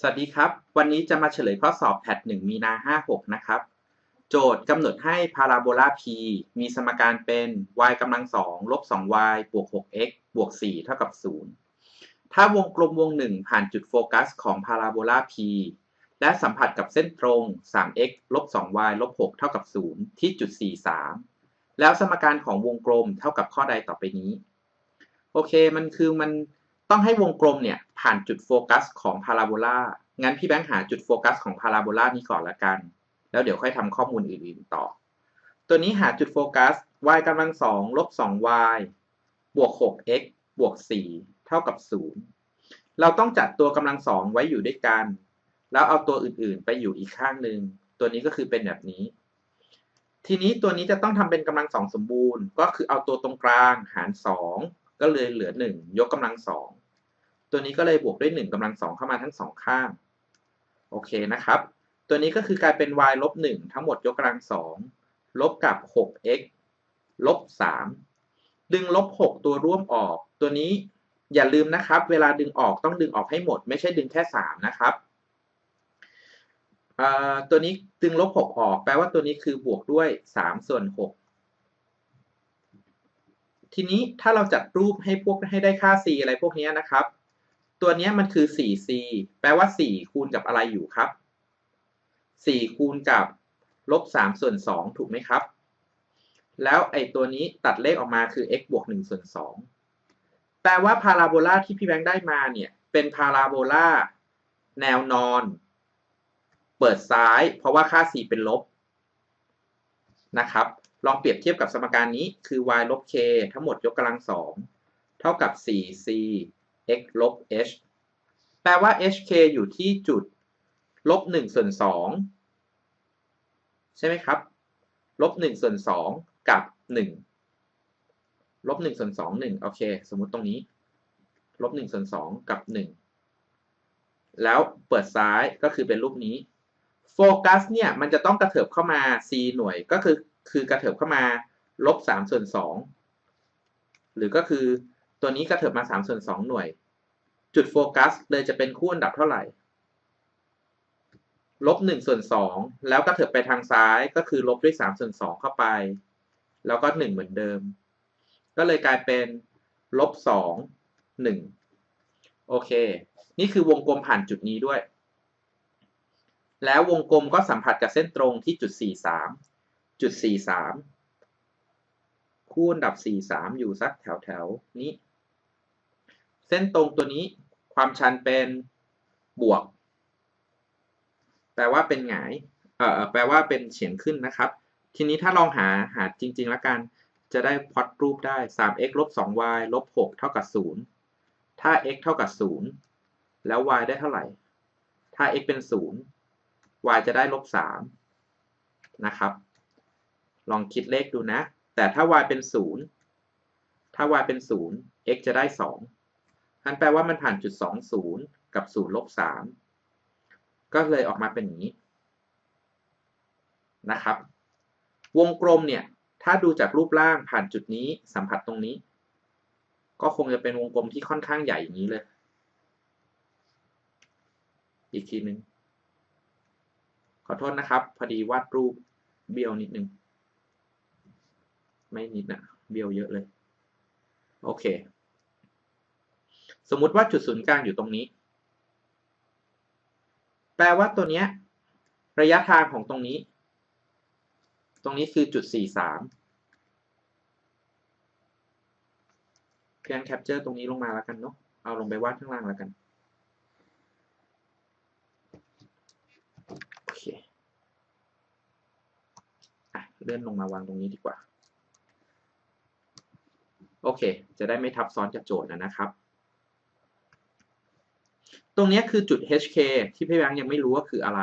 สวัสดีครับ วันนี้จะมาเฉลยข้อสอบแพท1มีนา 56 นะครับ โจทย์กำหนดให้พาราโบลา P มีสมการเป็น y กำลัง2ลบ 2y บวก 6x บวก 4 เท่ากับ 0 ถ้าวงกลมวงหนึ่งผ่านจุดโฟกัสของพาราโบลา P และสัมผัสกับเส้นตรง 3x ลบ 2y ลบ 6 เท่ากับ 0 ที่จุด 43 แล้วสมการของวงกลมเท่ากับข้อใดต่อไปนี้ โอเค มันคือมันต้องให้วงกลมเนี่ย ผ่านจุดโฟกัสของพาราโบลางั้นพี่แบงค์หาจุดโฟกัสของพาราโบลานี้ก่อนละกัน แล้วเดี๋ยวค่อยทำข้อมูลอื่นๆต่อ ตัวนี้หาจุดโฟกัส y กำลังสองลบ 2y บวก 6x บวก 4 เท่ากับ 0 เราต้องจัดตัวกำลังสองไว้อยู่ด้วยกัน แล้วเอาตัวอื่นๆ ไปอยู่อีกข้างหนึ่ง ตัวนี้ก็คือเป็นแบบนี้ ทีนี้ตัวนี้จะต้องทำเป็นกำลังสองสมบูรณ์ ก็คือเอาตัวตรงกลางหาร 2 ก็เลยเหลือ 1 ยกกำลังสอง ตัวนี้ก็เลยบวกด้วย1กำลังสองเข้ามาทั้งสองข้าง โอเคนะครับ ตัวนี้ก็คือกลายเป็น y ลบ1ทั้งหมดยกกำลังสองลบกับ 6x ลบ3ดึงลบ 6 ตัวร่วมออก ตัวนี้อย่าลืมนะครับ เวลาดึงออกต้องดึงออกให้หมด ไม่ใช่ดึงแค่ 3 นะครับตัวนี้ดึงลบ 6 ออก แปลว่าตัวนี้คือบวกด้วย 3 ส่วน 6ทีนี้ถ้าเราจัดรูปให้พวกให้ได้ค่า c อะไรพวกนี้นะครับ ตัวนี้มันคือ 4c แปลว่า 4 คูณกับอะไรอยู่ครับ 4 คูณกับลบ3ส่วน 2 ถูกไหมครับ แล้วไอ้ตัวนี้ตัดเลขออกมาคือ x บวก1ส่วน2แปลว่าพาราโบลาที่พี่แบงค์ได้มาเนี่ย เป็นพาราโบลาแนวนอน เปิดซ้าย เพราะว่าค่า c เป็นลบนะครับ ลองเปรียบเทียบกับสมการนี้คือ y ลบ k ทั้งหมดยกกำลังสองเท่ากับ 4c x ลบ h แปลว่า hk อยู่ที่จุดลบ1ส่วน2ใช่ไหมครับ ลบ1ส่วน2กับ 1 ลบ1ส่วน2 1 โอเค สมมุติตรงนี้ ลบ1ส่วน2กับ 1 แล้วเปิดซ้ายก็คือเป็นรูปนี้ โฟกัสเนี่ย มันจะต้องกระเถิบเข้ามา c หน่วย ก็คือ คือกระเถิบเข้ามาลบ3ส่วน2หรือก็คือตัวนี้กระเถิบมา3ส่วน2หน่วย จุดโฟกัสเลยจะเป็นคู่อันดับเท่าไหร่ ลบหนึ่งส่วนสองแล้วก็เถิบไปทางซ้ายก็คือลบด้วยสามส่วนสองเข้าไป แล้วก็หนึ่งเหมือนเดิม ก็เลยกลายเป็นลบสองหนึ่งโอเค นี่คือวงกลมผ่านจุดนี้ด้วย แล้ววงกลมก็สัมผัสกับเส้นตรงที่จุดสี่สามจุดสี่สามคู่อันดับสี่สามอยู่สักแถวแถวนี้เส้นตรงตัวนี้ ความชันเป็นบวก แปลว่าเป็นหงายเอ่อแปลว่าเป็นเฉียงขึ้นนะครับ ทีนี้ถ้าลองหาหาจริง ๆ แล้วกัน จะได้พอตรูปได้ 3x ลบ 2y ลบ 6 เท่ากับ 0 ถ้า x เท่ากับ 0 แล้ว y ได้เท่าไหร่ ถ้า x เป็น 0 y จะได้ลบ 3 นะครับ ลองคิดเลขดูนะ แต่ถ้า y เป็น 0 ถ้า y เป็น 0 x จะได้ 2 นั่นแปลว่ามันผ่านจุด 20 กับ0ลบ3ก็เลยออกมาเป็นอย่างนี้นะครับ วงกลมเนี่ย ถ้าดูจากรูปร่างผ่านจุดนี้สัมผัสตรงนี้ ก็คงจะเป็นวงกลมที่ค่อนข้างใหญ่อย่างนี้เลย อีกทีหนึ่งขอโทษนะครับ พอดีวาดรูปเบี้ยวนิดนึง ไม่นิดนะเบี้ยวเยอะเลย โอเค สมมติว่าจุดศูนย์กลางอยู่ตรงนี้ แปลว่าตัวเนี้ยระยะทางของตรงนี้ ตรงนี้คือจุดสี่สามเพียงแคปเจอร์ตรงนี้ลงมาแล้วกันเนาะ เอาลงไปวาดข้างล่างแล้วกัน โอเคอะเลื่อนลงมาวางตรงนี้ดีกว่า โอเค จะได้ไม่ทับซ้อนกับโจทย์นะครับ ตรงนี้คือจุด HK ที่พี่แบงค์ยังไม่รู้ว่าคืออะไร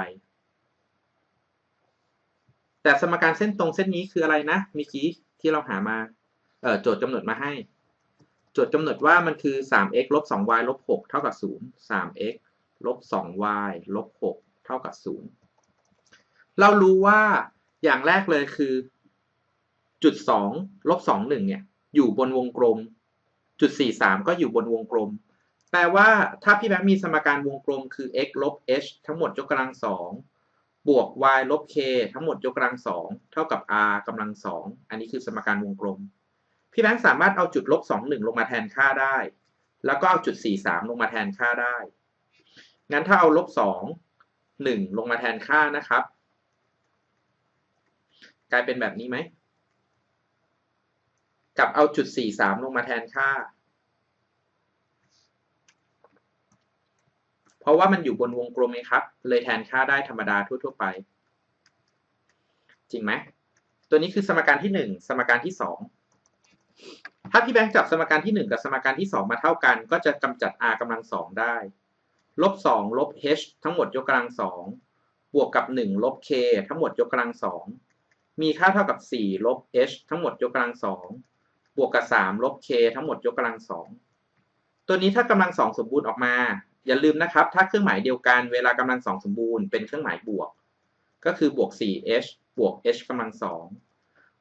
แต่สมการเส้นตรงเส้นนี้คืออะไรนะมีกี้ที่เราหามาโจทย์กำหนดมาให้ โจทย์กำหนดว่ามันคือ 3x ลบ 2y ลบ 6 เท่ากับ 0 3x ลบ 2y ลบ 6 เท่ากับ 0 เรารู้ว่าอย่างแรกเลยคือ จุด 2 ลบ 2 1 เนี่ย อยู่บนวงกลม จุด 4 3 ก็อยู่บนวงกลม แปลว่าถ้าพี่แบงค์มีสมการวงกลมคือ x ลบ h ทั้งหมดยกกำลังสองบวก y ลบ k ทั้งหมดยกกำลังสองเท่ากับ r กำลังสองอันนี้คือสมการวงกลม พี่แบงค์สามารถเอาจุดลบสองหนึ่งลงมาแทนค่าได้ แล้วก็เอาจุดสี่สามลงมาแทนค่าได้ งั้นถ้าเอาลบสองหนึ่งลงมาแทนค่านะครับ กลายเป็นแบบนี้ไหม กับเอาจุดสี่สามลงมาแทนค่า เพราะว่ามันอยู่บนวงกลมไงครับ เลยแทนค่าได้ธรรมดาทั่ว ๆ ไป จริงไหม ตัวนี้คือสมการที่หนึ่งสมการที่สองถ้าพี่แบงค์จับสมการที่หนึ่งกับสมการที่สองมาเท่ากัน ก็จะกำจัด r กำลังสองได้ ลบสองลบ h ทั้งหมดยกกำลังสองบวกกับหนึ่งลบ k ทั้งหมดยกกำลังสองมีค่าเท่ากับสี่ลบ h ทั้งหมดยกกำลังสองบวกกับสามลบ k ทั้งหมดยกกำลังสองตัวนี้ถ้ากำลังสองสมบูรณ์ออกมา อย่าลืมนะครับ ถ้าเครื่องหมายเดียวกันเวลากำลังสองสมบูรณ์เป็นเครื่องหมายบวก ก็คือบวก 4h บวก h กำลังสอง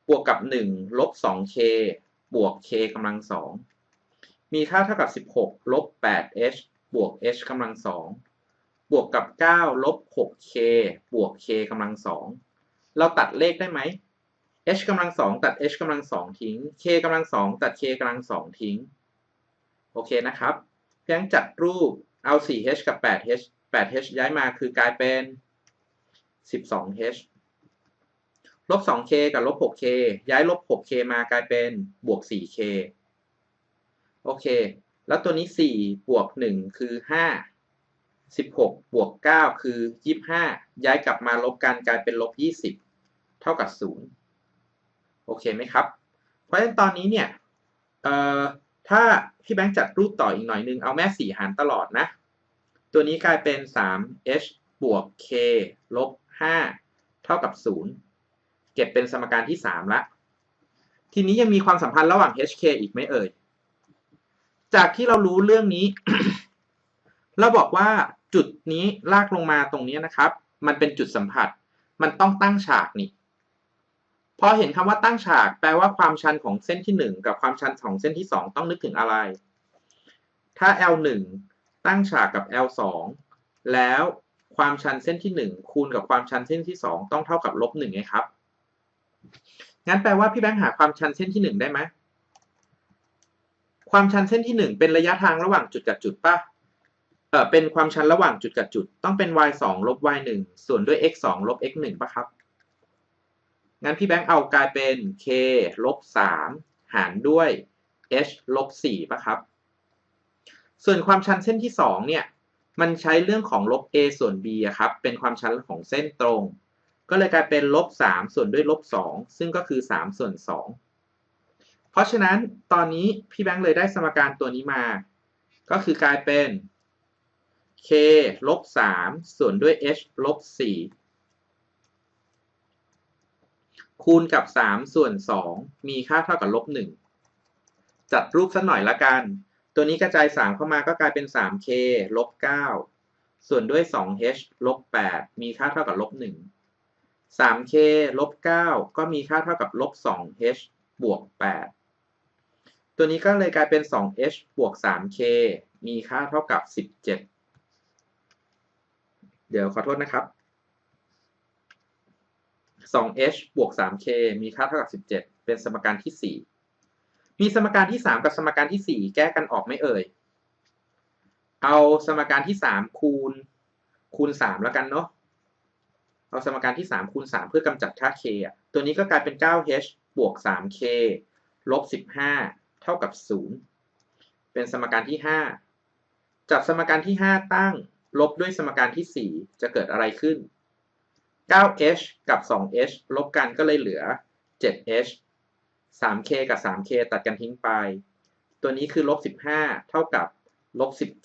บวกกับ 1 ลบ 2k บวก k กำลังสองมีค่าเท่ากับ 16 ลบ 8h บวก h กำลังสองบวกกับ 9 ลบ 6k บวก k กำลังสองเราตัดเลขได้ไหม h กำลังสองตัด h กำลังสองทิ้ง k กำลังสองตัด k กำลังสองทิ้ง โอเคนะครับ เพียงจัดรูป เอา 4h กับ 8h 8h ย้ายมาคือกลายเป็น 12h ลบ 2k กับลบ 6k ย้ายลบ 6k มากลายเป็นบวก 4k โอเค แล้วตัวนี้ 4 บวก 1 คือ 5 16 บวก 9 คือ 25 ย้ายกลับมาลบกันกลายเป็นลบ 20 เท่ากับ 0 โอเคไหมครับ เพราะฉะนั้นตอนนี้เนี่ย เอ่อ ถ้าพี่แบงค์จัดรูปต่ออีกหน่อยนึง เอาแม่ 4 หารตลอดนะ ตัวนี้กลายเป็น 3h บวก k ลบ 5 เท่ากับ 0 เก็บเป็นสมการที่ 3 ละ ทีนี้ยังมีความสัมพันธ์ระหว่าง hk อีกไหมเอ่ย จากที่เรารู้เรื่องนี้ เราบอกว่าจุดนี้ลากลงมาตรงนี้นะครับ มันเป็นจุดสัมผัส มันต้องตั้งฉากนี่ พอเห็นคำว่าตั้งฉากแปลว่าความชันของเส้นที่ 1 กับความชันของเส้นที่ 2 ต้องนึกถึงอะไร ถ้า L1 ตั้งฉากกับ L2 แล้วความชันเส้นที่ 1 คูณกับความชันเส้นที่ 2 ต้องเท่ากับลบ1ไงครับ งั้นแปลว่าพี่แบงค์หาความชันเส้นที่ 1 ได้ไหม ความชันเส้นที่ 1 เป็นระยะทางระหว่างจุดกับจุดป่ะ เออเป็นความชันระหว่างจุดกับจุด ต้องเป็น y 2ลบ y 1ส่วนด้วย x 2ลบ x 1ป่ะครับ งั้นพี่แบงค์เอากลายเป็น k ลบ3หารด้วย h ลบ4ป่ะครับ ส่วนความชันเส้นที่ 2 เนี่ย มันใช้เรื่องของลบ a ส่วน b อะครับ เป็นความชันของเส้นตรง ก็เลยกลายเป็นลบ3ส่วนด้วยลบ2ซึ่งก็คือ 3 ส่วน 2 เพราะฉะนั้นตอนนี้พี่แบงค์เลยได้สมการตัวนี้มา ก็คือกลายเป็น k ลบ3ส่วนด้วย h ลบ4 คูณกับ 3 ส่วน 2 มีค่าเท่ากับลบ1จัดรูปสักหน่อยละกัน ตัวนี้กระจาย 3 เข้ามาก็กลายเป็น 3k ลบ9ส่วนด้วย 2h ลบ8มีค่าเท่ากับลบ1 3k ลบ9ก็มีค่าเท่ากับลบ 2h บวก 8 ตัวนี้ก็เลยกลายเป็น 2h บวก 3k มีค่าเท่ากับ 17 เดี๋ยวขอโทษนะครับ 2h บวก 3k มีค่าเท่ากับ 17 เป็นสมการที่ 4 มีสมการที่ 3 กับสมการที่ 4 แก้กันออกไหมเอ่ย เอาสมการที่ 3 คูณคูณ 3 แล้วกันเนาะ เอาสมการที่ 3 คูณ 3 เพื่อกำจัดค่า k อะ ตัวนี้ก็กลายเป็น 9h บวก 3k ลบ 15 เท่ากับ 0 เป็นสมการที่ 5 จับสมการที่ 5 ตั้ง ลบด้วยสมการที่ 4 จะเกิดอะไรขึ้น 9h กับ 2h ลบกันก็เลยเหลือ 7h 3k กับ 3k ตัดกันทิ้งไป ตัวนี้คือลบ 15 เท่ากับลบ 17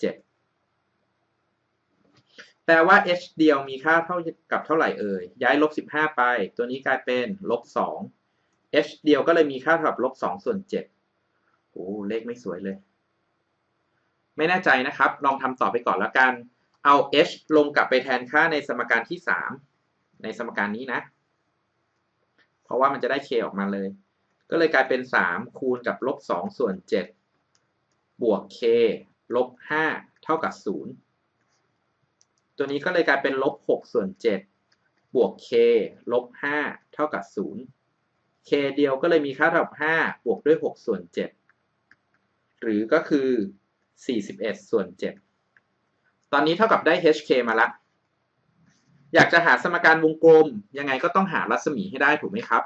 แปลว่า h เดียวมีค่าเท่ากับเท่าไหร่เอ่ย ย้ายลบ 15 ไป ตัวนี้กลายเป็นลบ 2 h เดียวก็เลยมีค่าเท่ากับลบ 2 ส่วน 7 โอ้ เลขไม่สวยเลย ไม่แน่ใจนะครับ ลองทำต่อไปก่อนแล้วกัน เอา h ลงกลับไปแทนค่าในสมการที่ 3 ในสมการนี้นะ เพราะว่ามันจะได้ k ออกมาเลย ก็เลยกลายเป็น 3 คูณกับลบ2ส่วน 7 บวก k ลบห้าเท่ากับศูนย์ตัวนี้ก็เลยกลายเป็นลบหกส่วนเจ็ดบวก k ลบห้าเท่ากับศูนย์ k เดียวก็เลยมีค่าเท่ากับห้าบวกด้วยหกส่วนเจ็ดหรือก็คือสี่สิบเอ็ดส่วนเจ็ดตอนนี้เท่ากับได้ hk มาละ อยากจะหาสมการวงกลม ยังไงก็ต้องหารัศมีให้ได้ถูกไหมครับ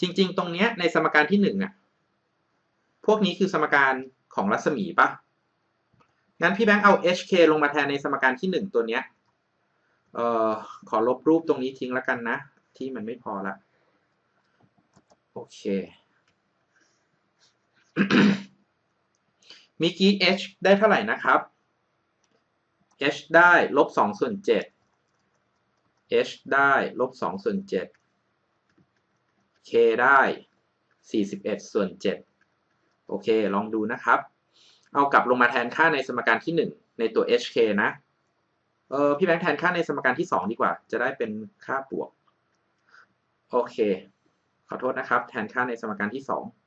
จริง ๆ ตรงเนี้ยในสมการที่หนึ่งอะพวกนี้คือสมการของรัศมีปะงั้นพี่แบงค์เอา hk ลงมาแทนในสมการที่หนึ่งตัวเนี้ยเอ่อขอลบรูปตรงนี้ทิ้งแล้วกันนะ ที่มันไม่พอละโอเคเมื่อกี้ h ได้เท่าไหร่นะครับ h ได้ลบ2ส่วน7 h ได้ลบ2ส่วน7 k ได้ 41ส่วน7โอเค ลองดูนะครับ เอากลับลงมาแทนค่าในสมการที่ 1 ในตัว hk นะเออพี่แบงค์แทนค่าในสมการที่ 2 ดีกว่า จะได้เป็นค่าบวก โอเค ขอโทษนะครับ แทนค่าในสมการที่ 2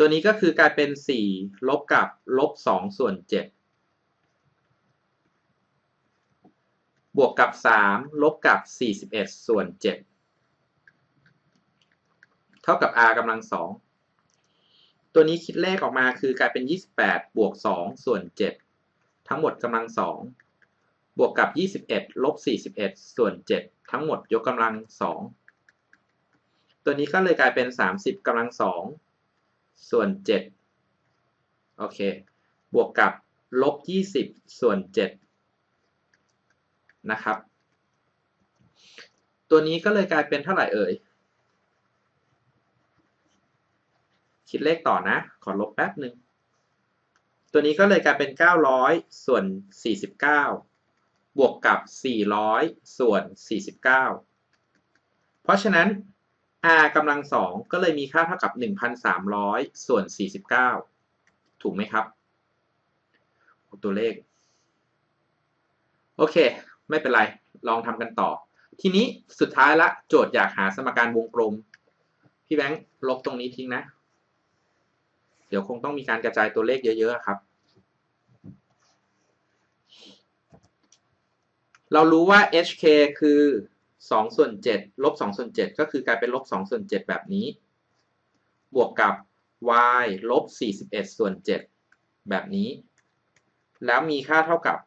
ตัวนี้ก็คือกลายเป็น 4 ลบกับลบ2ส่วน 7 บวกกับ 3 ลบกับ 41 ส่วน 7 เท่ากับ r กำลัง 2 ตัวนี้คิดเลขออกมาคือกลายเป็น 28 บวก 2 ส่วน 7 ทั้งหมดกำลัง 2 บวกกับ 21 ลบ 41 ส่วน 7 ทั้งหมดยกกำลัง 2 ตัวนี้ก็เลยกลายเป็น 30กำลัง 2 ส่วน 7 โอเค บวกกับลบ 20 ส่วน 7 นะครับ ตัวนี้ก็เลยกลายเป็นเท่าไหร่เอ่ย คิดเลขต่อนะ ขอลบแป๊บหนึ่ง ตัวนี้ก็เลยกลายเป็น 900 ส่วน 49 บวกกับ 400 ส่วน 49 เพราะฉะนั้น r กำลังสองก็เลยมีค่าเท่ากับ 1,300 ส่วน 49 ถูกไหมครับ ตัวเลข โอเค ไม่เป็นไร ลองทำกันต่อ ทีนี้สุดท้ายละโจทย์อยากหาสมการวงกลม พี่แบงค์ลบตรงนี้ทิ้งนะ เดี๋ยวคงต้องมีการกระจายตัวเลขเยอะๆครับ เรารู้ว่า hk คือ 2ส่วน7ลบ2ส่วน7ก็คือกลายเป็นลบ2ส่วน7แบบนี้ บวกกับ y ลบ41ส่วน7แบบนี้ แล้วมีค่าเท่ากับ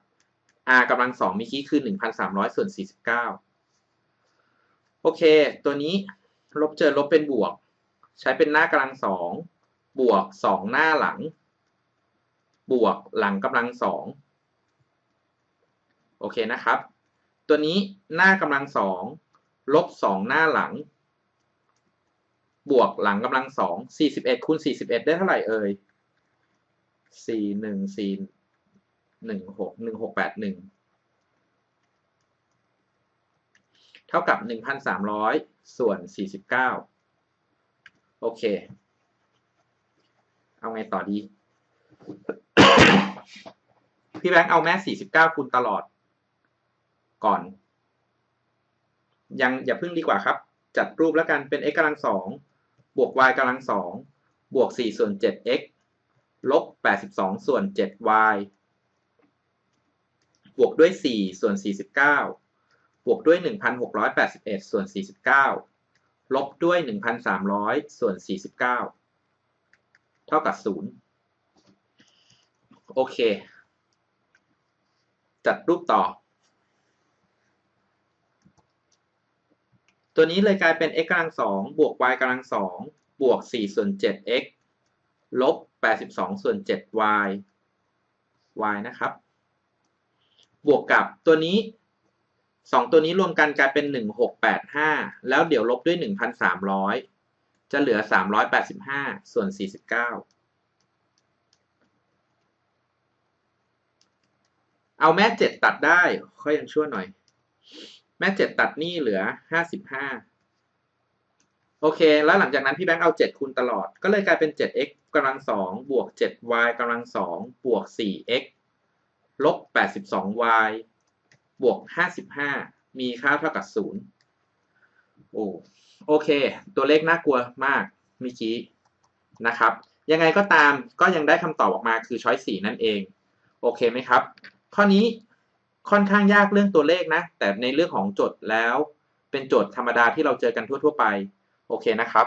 r กำลัง2เมื่อกี้คือ 1,300ส่วน49 โอเค ตัวนี้ลบเจอลบเป็นบวก ใช้เป็นหน้ากำลัง2บวก 2 หน้าหลัง บวกหลังกำลัง2โอเคนะครับ ตัวนี้หน้ากำลังสองลบสองหน้าหลัง บวกหลังกำลังสองสี่สิบเอ็ดคูณสี่สิบเอ็ดได้เท่าไหร่เอ่ยสี่หนึ่งสี่หนึ่งหกหนึ่งหกแปดหนึ่งเท่ากับหนึ่งพันสามร้อยส่วนสี่สิบเก้าโอเค เอาไงต่อดี พี่แบงค์เอาแม่สี่สิบเก้าคูณตลอด ก่อน ยังอย่าพึ่งดีกว่าครับ จัดรูปแล้วกันเป็น x กำลังสองบวก y กำลังสองบวก4ส่วน 7x ลบ 82 ส่วน 7y บวกด้วย 4 ส่วน 49 บวกด้วย 1,681 ส่วน 49 ลบด้วย 1,300 ส่วน 49 เท่ากับ 0 โอเค จัดรูปต่อ ตัวนี้เลยกลายเป็น x กำลังสองบวก y กำลังสองบวก4ส่วน 7x ลบ 82 ส่วน 7y y นะครับ บวกกับตัวนี้ 2 ตัวนี้รวมกันกลายเป็น 1685 แล้วเดี๋ยวลบด้วย 1,300 จะเหลือ 385 ส่วน 49 เอาแม่ 7 ตัดได้ค่อยยังชั่วหน่อย แม่7ตัดนี่เหลือ55โอเค แล้วหลังจากนั้นพี่แบงค์เอา7คูณตลอด ก็เลยกลายเป็น 7x กำลัง2บวก 7y กำลัง2บวก 4x ลบ 82y บวก55มีค่าเท่ากับ0โอ้โอเค ตัวเลขน่ากลัวมากเมื่อกี้นะครับ ยังไงก็ตามก็ยังได้คำตอบออกมาคือช้อยสี่นั่นเอง โอเคไหมครับ ข้อนี้ ค่อนข้างยากเรื่องตัวเลขนะ แต่ในเรื่องของโจทย์แล้วเป็นโจทย์ธรรมดาที่เราเจอกันทั่ว ๆ ไป โอเคนะครับ